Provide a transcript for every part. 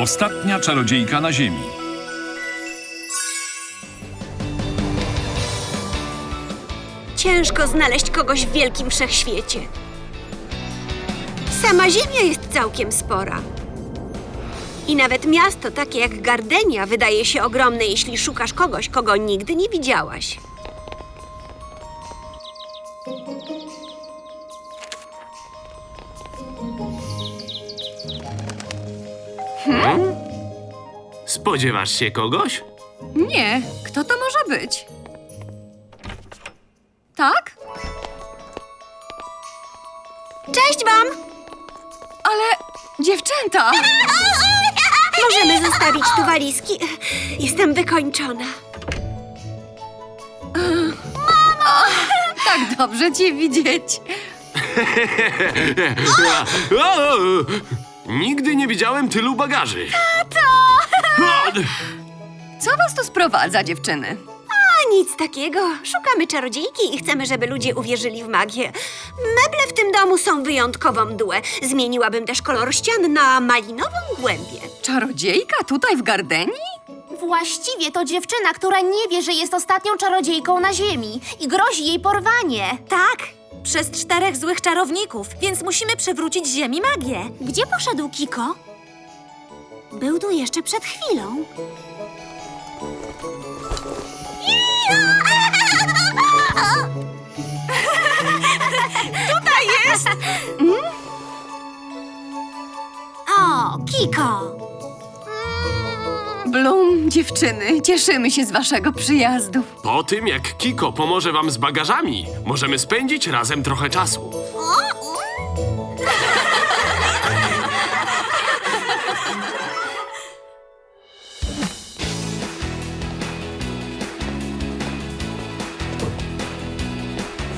Ostatnia czarodziejka na ziemi. Ciężko znaleźć kogoś w wielkim wszechświecie. Sama Ziemia jest całkiem spora. I nawet miasto takie jak Gardenia wydaje się ogromne, jeśli szukasz kogoś, kogo nigdy nie widziałaś. Spodziewasz się kogoś? Nie, kto to może być? Tak? Cześć wam! Ale dziewczęta! Możemy zostawić tu walizki. Jestem wykończona. Tak dobrze cię widzieć. O! Nigdy nie widziałem tylu bagaży. Tato! Co was tu sprowadza, dziewczyny? A nic takiego. Szukamy czarodziejki i chcemy, żeby ludzie uwierzyli w magię. Meble w tym domu są wyjątkowo mdłe. Zmieniłabym też kolor ścian na malinową głębię. Czarodziejka tutaj w Gardenii? Właściwie to dziewczyna, która nie wie, że jest ostatnią czarodziejką na Ziemi i grozi jej porwanie. Tak, przez czterech złych czarowników, więc musimy przywrócić Ziemi magię. Gdzie poszedł Kiko? Był tu jeszcze przed chwilą. O, Kiko! Bloom, dziewczyny, cieszymy się z waszego przyjazdu. Po tym, jak Kiko pomoże wam z bagażami, możemy spędzić razem trochę czasu.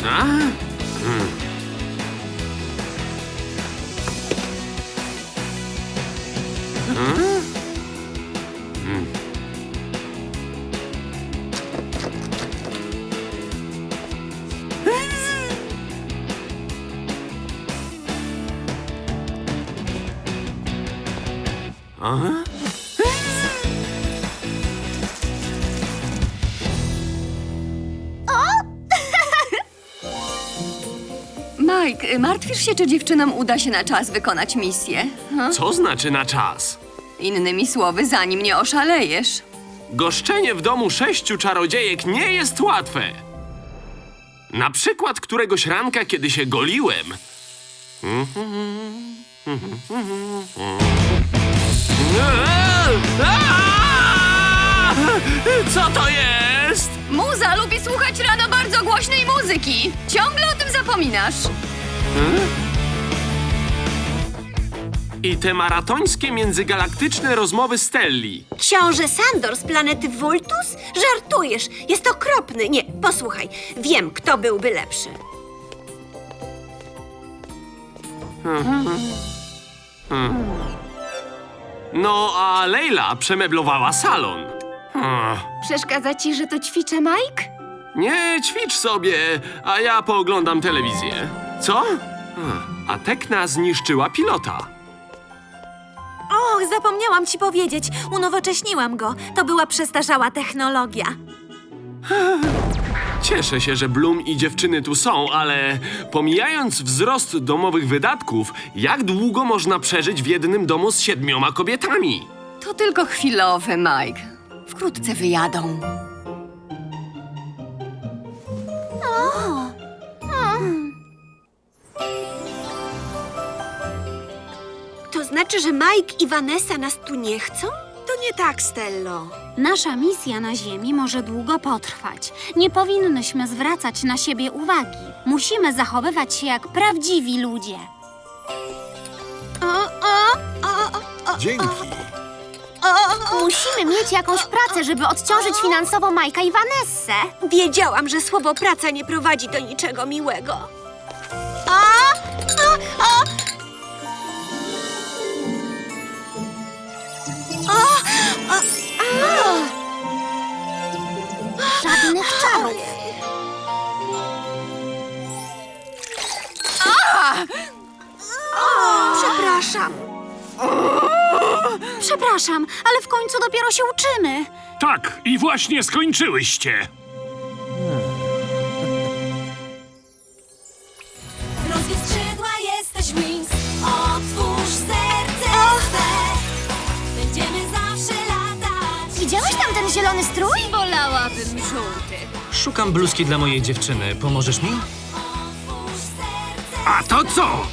A? Mike, martwisz się, czy dziewczynom uda się na czas wykonać misję? Ha? Co znaczy na czas? Innymi słowy, zanim nie oszalejesz. Goszczenie w domu sześciu czarodziejek nie jest łatwe. Na przykład któregoś ranka, kiedy się goliłem. Co to jest? Muza lubi słuchać rano bardzo głośnej muzyki. Ciągle o tym zapominasz. I te maratońskie międzygalaktyczne rozmowy Stelli. Książę Sandor z planety Vultus? Żartujesz, jest okropny. Nie, posłuchaj, wiem, kto byłby lepszy. No, a Leila przemeblowała salon. Hmm. Przeszkadza ci, że to ćwiczę, Mike? Nie, ćwicz sobie, a ja pooglądam telewizję. Co? Hmm, A Tekna zniszczyła pilota. Och, zapomniałam ci powiedzieć, unowocześniłam go. To była przestarzała technologia. Cieszę się, że Bloom i dziewczyny tu są, ale pomijając wzrost domowych wydatków, jak długo można przeżyć w jednym domu z siedmioma kobietami? To tylko chwilowe, Mike. Wkrótce wyjadą. Znaczy, że Mike i Vanessa nas tu nie chcą? To nie tak, Stello. Nasza misja na Ziemi może długo potrwać. Nie powinnyśmy zwracać na siebie uwagi. Musimy zachowywać się jak prawdziwi ludzie. Dzięki. Musimy mieć jakąś pracę, żeby odciążyć finansowo Majka i Vanessę. Wiedziałam, że słowo praca nie prowadzi do niczego miłego. Przepraszam. Ale w końcu dopiero się uczymy. Tak, i właśnie skończyłyście. Rozwij skrzydła, jesteś wings. Otwórz serce swe. Będziemy zawsze latać. Widziałeś tam ten zielony strój? Wolałabym żółty. Szukam bluzki dla mojej dziewczyny. Pomożesz mi? Otwórz serce. A to co?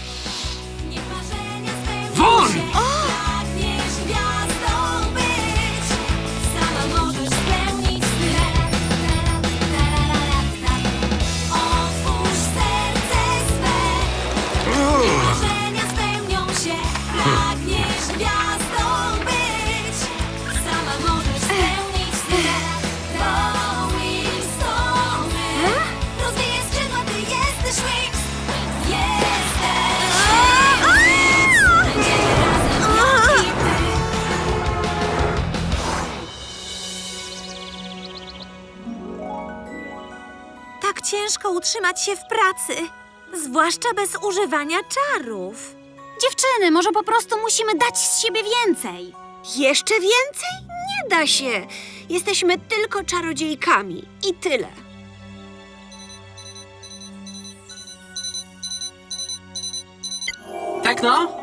Pracy, zwłaszcza bez używania czarów. Dziewczyny, może po prostu musimy dać z siebie więcej. Jeszcze więcej? Nie da się. Jesteśmy tylko czarodziejkami i tyle. Tekno?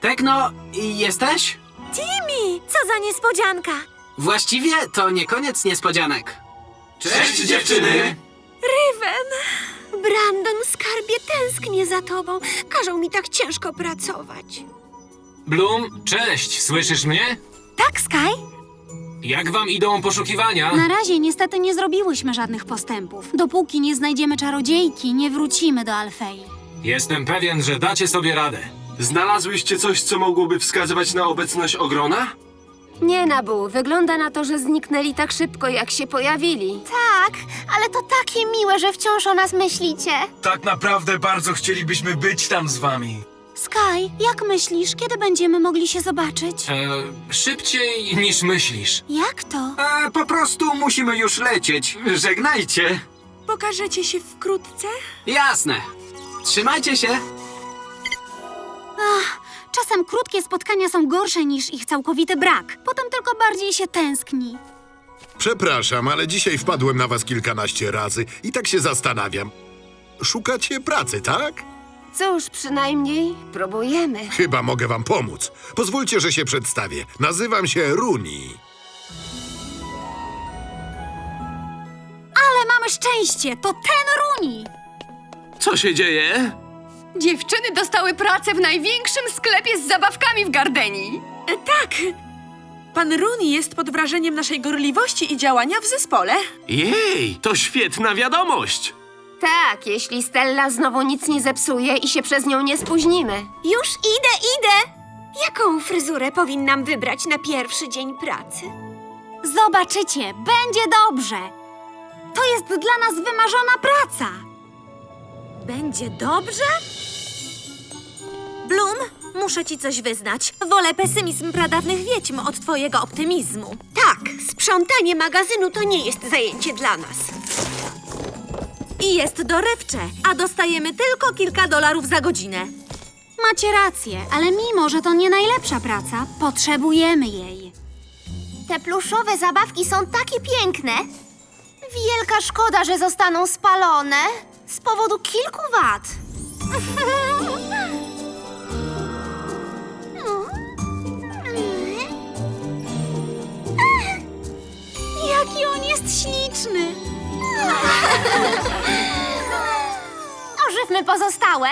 Tekno, jesteś? Timmy, co za niespodzianka! Właściwie to nie koniec niespodzianek. Cześć dziewczyny! Brandon, skarbie, tęsknię za tobą. Każą mi tak ciężko pracować. Bloom, cześć, słyszysz mnie? Tak, Sky? Jak wam idą poszukiwania? Na razie niestety nie zrobiłyśmy żadnych postępów. Dopóki nie znajdziemy czarodziejki, nie wrócimy do Alfei. Jestem pewien, że dacie sobie radę. Znalazłyście coś, co mogłoby wskazywać na obecność ogrona? Nie, Nabu, wygląda na to, że zniknęli tak szybko, jak się pojawili. Tak, ale to takie miłe, że wciąż o nas myślicie. Tak naprawdę bardzo chcielibyśmy być tam z wami. Sky, jak myślisz, kiedy będziemy mogli się zobaczyć? E, szybciej niż myślisz. Jak to? E, po prostu musimy już lecieć. Żegnajcie. Pokażecie się wkrótce? Jasne. Trzymajcie się. Czasem krótkie spotkania są gorsze niż ich całkowity brak. Potem tylko bardziej się tęskni. Przepraszam, ale dzisiaj wpadłem na was kilkanaście razy i tak się zastanawiam. Szukacie pracy, tak? Cóż, przynajmniej próbujemy. Chyba mogę wam pomóc. Pozwólcie, że się przedstawię. Nazywam się Runi. Ale mamy szczęście, to ten Runi! Co się dzieje? Dziewczyny dostały pracę w największym sklepie z zabawkami w Gardenii. E, tak! Pan Rooney jest pod wrażeniem naszej gorliwości i działania w zespole. Jej, to świetna wiadomość! Tak, jeśli Stella znowu nic nie zepsuje i się przez nią nie spóźnimy. Już idę, idę! Jaką fryzurę powinnam wybrać na pierwszy dzień pracy? Zobaczycie, będzie dobrze. To jest dla nas wymarzona praca. Będzie dobrze? Bloom, muszę ci coś wyznać. Wolę pesymizm pradawnych wiedźm od twojego optymizmu. Tak, sprzątanie magazynu to nie jest zajęcie dla nas. I jest dorywcze, a dostajemy tylko kilka dolarów za godzinę. Macie rację, ale mimo, że to nie najlepsza praca, potrzebujemy jej. Te pluszowe zabawki są takie piękne. Wielka szkoda, że zostaną spalone z powodu kilku wad. Jaki on jest śliczny! Ożywmy pozostałe.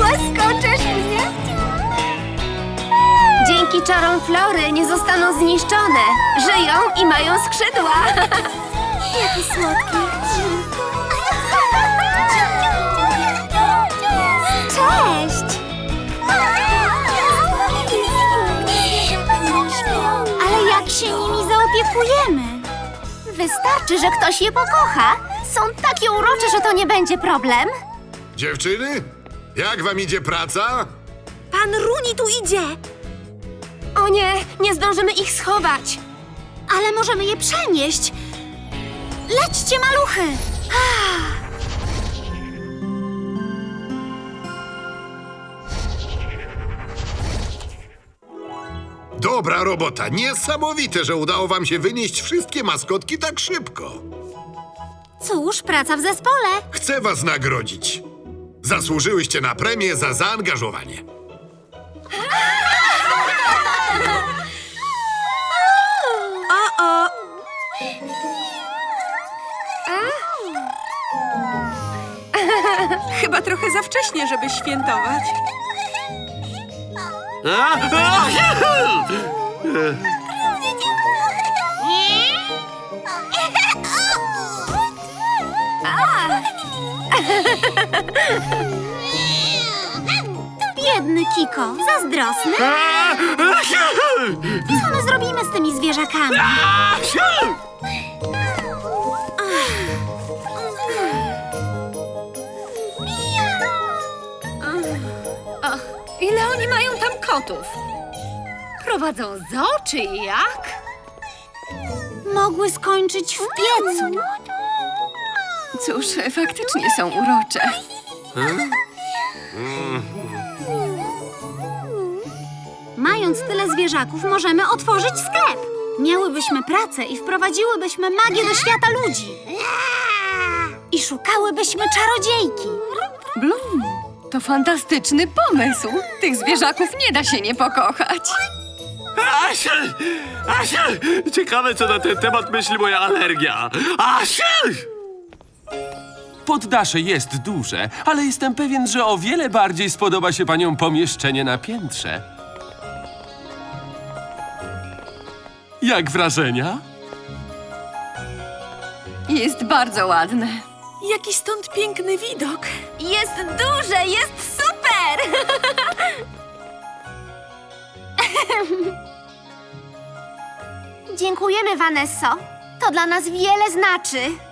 Łaskoczesz mnie? Dzięki czarom Flory nie zostaną zniszczone. Żyją i mają skrzydła. Jaki słodki. Cześć! Ale jak się nimi zaopiekujemy? Wystarczy, że ktoś je pokocha. Są takie urocze, że to nie będzie problem. Dziewczyny, Jak wam idzie praca? Pan Runi tu idzie! O nie, nie zdążymy ich schować. Ale możemy je przenieść. Lećcie, maluchy! Dobra robota. Niesamowite, że udało wam się wynieść wszystkie maskotki tak szybko. Cóż, praca w zespole. Chcę was nagrodzić. Zasłużyłyście na premię za zaangażowanie. O, Chyba trochę za wcześnie, żeby świętować. A, a, Biedny Kiko, zazdrosny. Co my zrobimy z tymi zwierzakami? Ile oni mają tam kotów? Prowadzą zoo czy jak? Mogły skończyć w piecu. Cóż, faktycznie są urocze. Mając tyle zwierzaków, możemy otworzyć sklep. Miałybyśmy pracę i wprowadziłybyśmy magię do świata ludzi. I szukałybyśmy czarodziejki. Blum, to fantastyczny pomysł. Tych zwierzaków nie da się nie pokochać. Asia! Asia! Ciekawe, co na ten temat myśli moja alergia. Asia! Poddasze jest duże, ale jestem pewien, że o wiele bardziej spodoba się paniom pomieszczenie na piętrze. Jak wrażenia? Jest bardzo ładne. Jaki stąd piękny widok! jest duże, jest super! Dziękujemy, Vanesso. To dla nas wiele znaczy.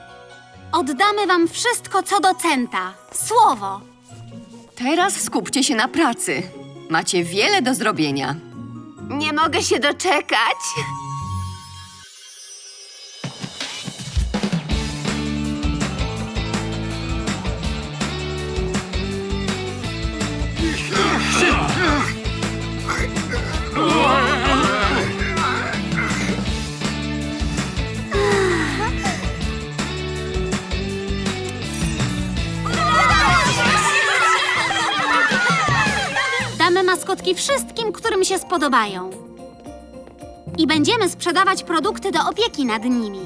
Oddamy wam wszystko co do centa. Słowo. Teraz skupcie się na pracy. Macie wiele do zrobienia. Nie mogę się doczekać. Maskotki wszystkim, którym się spodobają. I będziemy sprzedawać produkty do opieki nad nimi.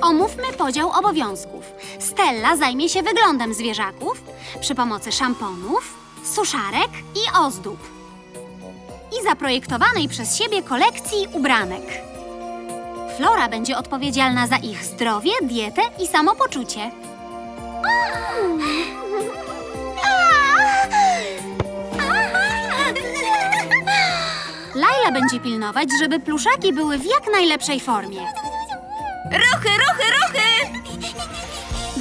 Omówmy podział obowiązków. Stella zajmie się wyglądem zwierzaków przy pomocy szamponów, suszarek i ozdób. I zaprojektowanej przez siebie kolekcji ubranek. Flora będzie odpowiedzialna za ich zdrowie, dietę i samopoczucie. Laila będzie pilnować, żeby pluszaki były w jak najlepszej formie. Ruchy, ruchy, ruchy!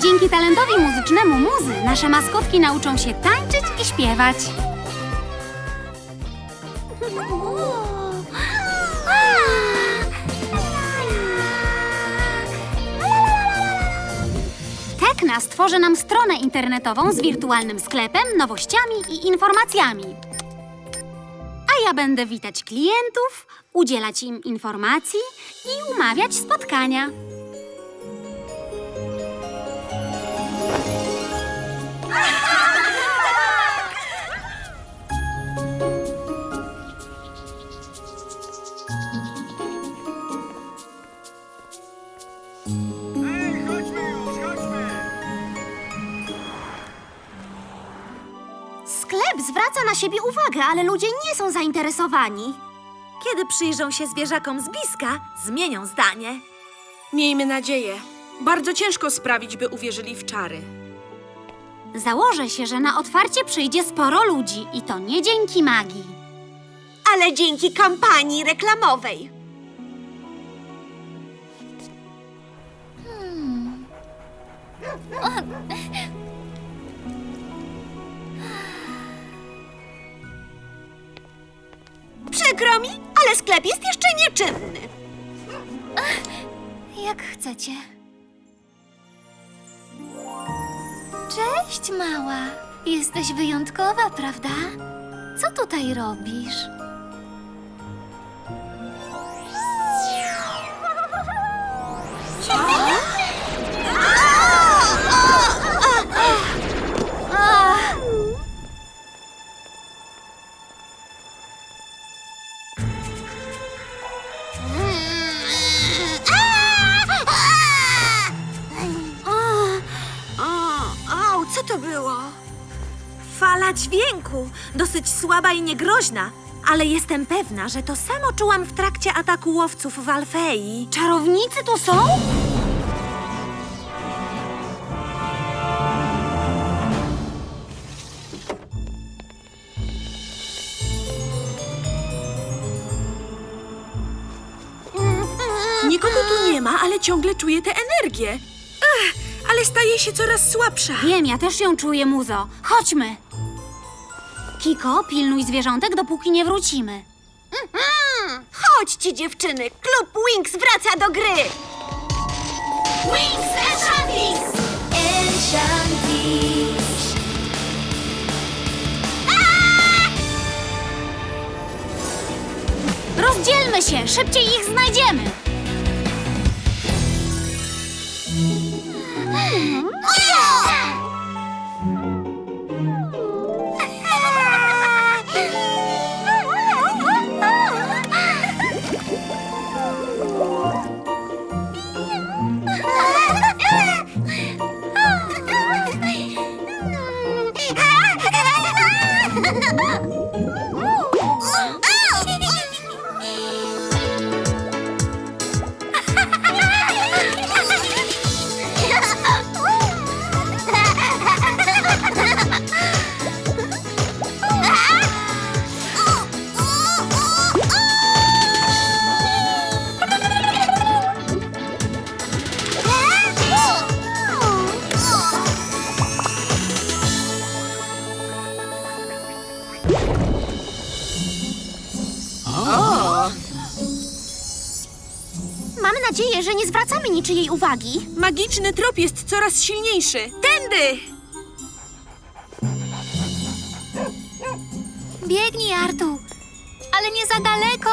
Dzięki talentowi muzycznemu muzy nasze maskotki nauczą się tańczyć i śpiewać. Tekna stworzy nam stronę internetową z wirtualnym sklepem, nowościami i informacjami. Ja będę witać klientów, udzielać im informacji i umawiać spotkania. Sklep zwraca na siebie uwagę, ale ludzie nie są zainteresowani. Kiedy przyjrzą się zwierzakom z bliska, zmienią zdanie. Miejmy nadzieję. Bardzo ciężko sprawić, by uwierzyli w czary. Założę się, że na otwarcie przyjdzie sporo ludzi i to nie dzięki magii. Ale dzięki kampanii reklamowej. Przykro mi, ale sklep jest jeszcze nieczynny. Jak chcecie. Cześć, mała. Jesteś wyjątkowa, prawda? Co tutaj robisz? Fala dźwięku, dosyć słaba i niegroźna, ale jestem pewna, że to samo czułam w trakcie ataku łowców w Alfei. Czarownicy tu są? Nikogo tu nie ma, ale ciągle czuję tę energię. Ale staje się coraz słabsza. Wiem, ja też ją czuję, muzo. Chodźmy. Kiko, pilnuj zwierzątek, dopóki nie wrócimy. Chodźcie, dziewczyny, klub Wings wraca do gry. Wings Enchantis! Enchantis! Rozdzielmy się, szybciej ich znajdziemy. Uwagi. Magiczny trop jest coraz silniejszy. Tędy! Biegnij, Artu. Ale nie za daleko.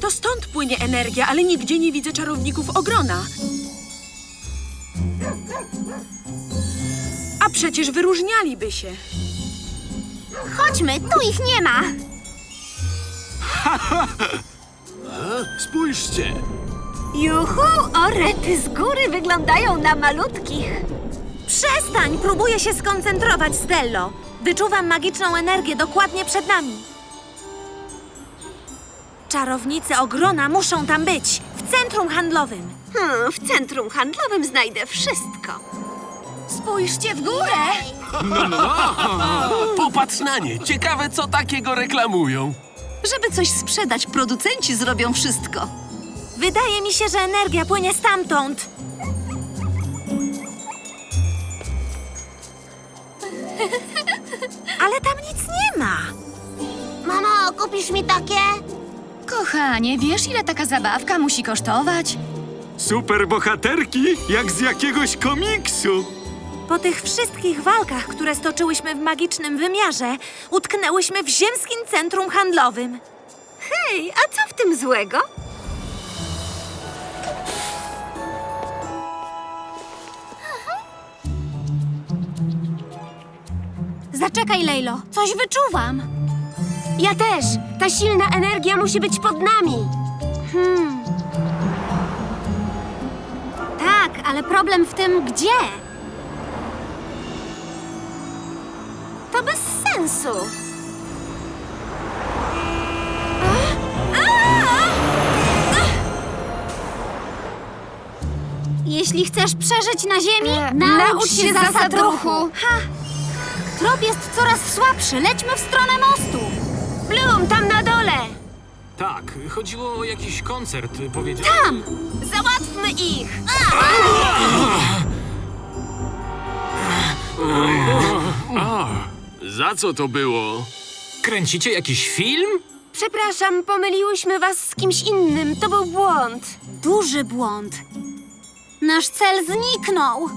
To stąd płynie energia, ale nigdzie nie widzę czarowników ogrona. A przecież wyróżnialiby się. Chodźmy, tu ich nie ma. Spójrzcie! Juhu, orety z góry wyglądają na malutkich. Przestań! Próbuję się skoncentrować, Stello. Wyczuwam magiczną energię dokładnie przed nami. Czarownicy ogrona muszą tam być, w centrum handlowym. Hmm, w centrum handlowym znajdę wszystko. Spójrzcie w górę! Popatrz na nie, ciekawe co takiego reklamują. Żeby coś sprzedać, producenci zrobią wszystko. Wydaje mi się, że energia płynie stamtąd. Ale tam nic nie ma. Mamo, kupisz mi takie? Kochanie, wiesz ile taka zabawka musi kosztować? Super bohaterki, jak z jakiegoś komiksu. Po tych wszystkich walkach, które stoczyłyśmy w magicznym wymiarze, utknęłyśmy w ziemskim centrum handlowym. Hej, a co w tym złego? Zaczekaj, Lejlo, coś wyczuwam. Ja też. Ta silna energia musi być pod nami. Hmm. Tak, ale problem w tym, gdzie? To bez sensu. Jeśli chcesz przeżyć na ziemi, E, naucz, się zasad ruchu. Ha! Trop jest coraz słabszy, lećmy w stronę mostu. Bloom, tam na dole. Tak, chodziło o jakiś koncert, powiedziałem. Tam! Załatwmy ich. Za co to było? Kręcicie jakiś film? Przepraszam, pomyliłyśmy was z kimś innym. To był błąd. Duży błąd. Nasz cel zniknął.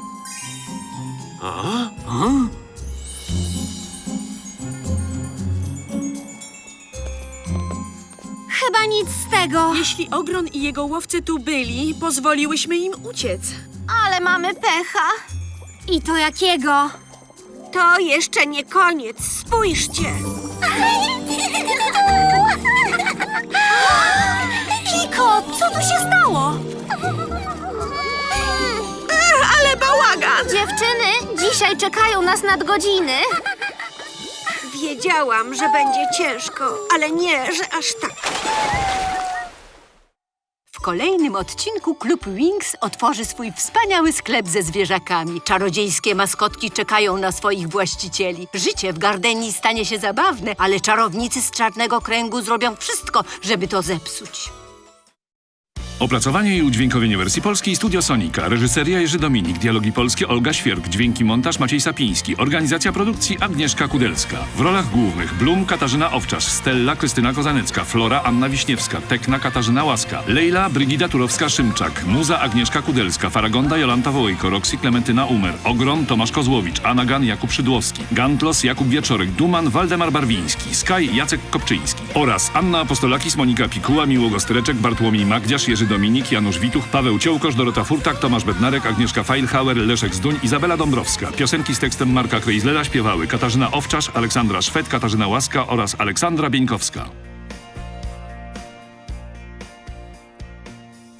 Chyba nic z tego. Jeśli Ogron i jego łowcy tu byli, pozwoliłyśmy im uciec. Ale mamy pecha. I to jakiego? To jeszcze nie koniec. Spójrzcie. Kiko, co tu się stało? Ale bałagan! Dziewczyny, dzisiaj czekają nas nadgodziny. Wiedziałam, że będzie ciężko, ale nie, że aż tak. W kolejnym odcinku Klub Wings otworzy swój wspaniały sklep ze zwierzakami. Czarodziejskie maskotki czekają na swoich właścicieli. Życie w Gardenii stanie się zabawne, ale czarownicy z Czarnego Kręgu zrobią wszystko, żeby to zepsuć. Opracowanie i udźwiękowienie wersji polskiej Studio Sonika. Reżyseria Jerzy Dominik. Dialogi polskie Olga Świerk. Dźwięki montaż Maciej Sapiński. Organizacja produkcji Agnieszka Kudelska. W rolach głównych Blum Katarzyna Owczarz, Stella Krystyna Kozanecka, Flora Anna Wiśniewska, Tekna Katarzyna Łaska, Lejla Brygida Turowska-Szymczak, Muza Agnieszka Kudelska, Faragonda Jolanta Wołejko, Roxy Klementyna Umer, Ogron Tomasz Kozłowicz, Anagan Jakub Szydłowski, Gantlos Jakub Wieczorek, Duman Waldemar Barwiński, Sky Jacek Kopczyński. Oraz Anna Apostolakis, Monika Pikuła, Miłogo Bartłomiej Magdziarz, Jerzy Dominik, Janusz Wituch, Paweł Ciołkosz, Dorota Furtak, Tomasz Bednarek, Agnieszka Feilhauer, Leszek Zduń, Izabela Dąbrowska. Piosenki z tekstem Marka Krejzlera śpiewały Katarzyna Owczarz, Aleksandra Szwed, Katarzyna Łaska oraz Aleksandra Bieńkowska.